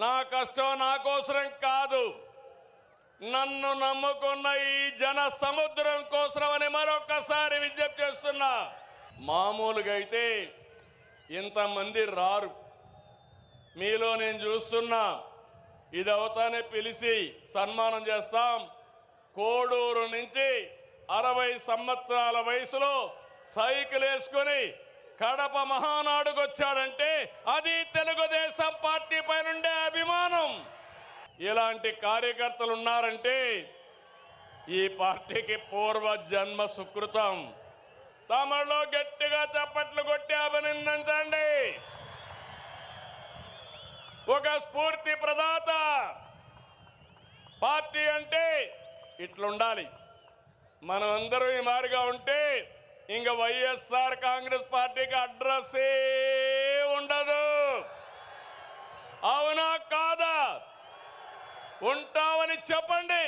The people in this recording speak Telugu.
నా కష్టం నా కోసరం కాదు. నన్ను నమ్ముకున్న ఈ జన సముద్రం కోసరం అని మరొకసారి విజ్ఞప్తి చేస్తున్నా. మామూలుగా అయితే ఇంతమంది రారు. మీలో నేను చూస్తున్నా. ఇది అవుతానే పిలిచి సన్మానం చేస్తాం. కోడూరు నుంచి అరవై సంవత్సరాల వయసులో సైకిల్ వేసుకొని కడప మహానాడుకు వచ్చాడంటే అది తెలుగుదేశం ఇలాంటి కార్యకర్తలు ఉన్నారంటే ఈ పార్టీకి పూర్వ జన్మ సుకృతం. తమలో గట్టిగా చప్పట్లు కొట్టి అభినందించండి. ఒక స్ఫూర్తి ప్రదాత. పార్టీ అంటే ఇట్లుండాలి. మనం అందరం ఈ మారిగా ఉంటే ఇంక వైఎస్ఆర్ కాంగ్రెస్ పార్టీకి అడ్రస్సే ఉంటామని చెప్పండి.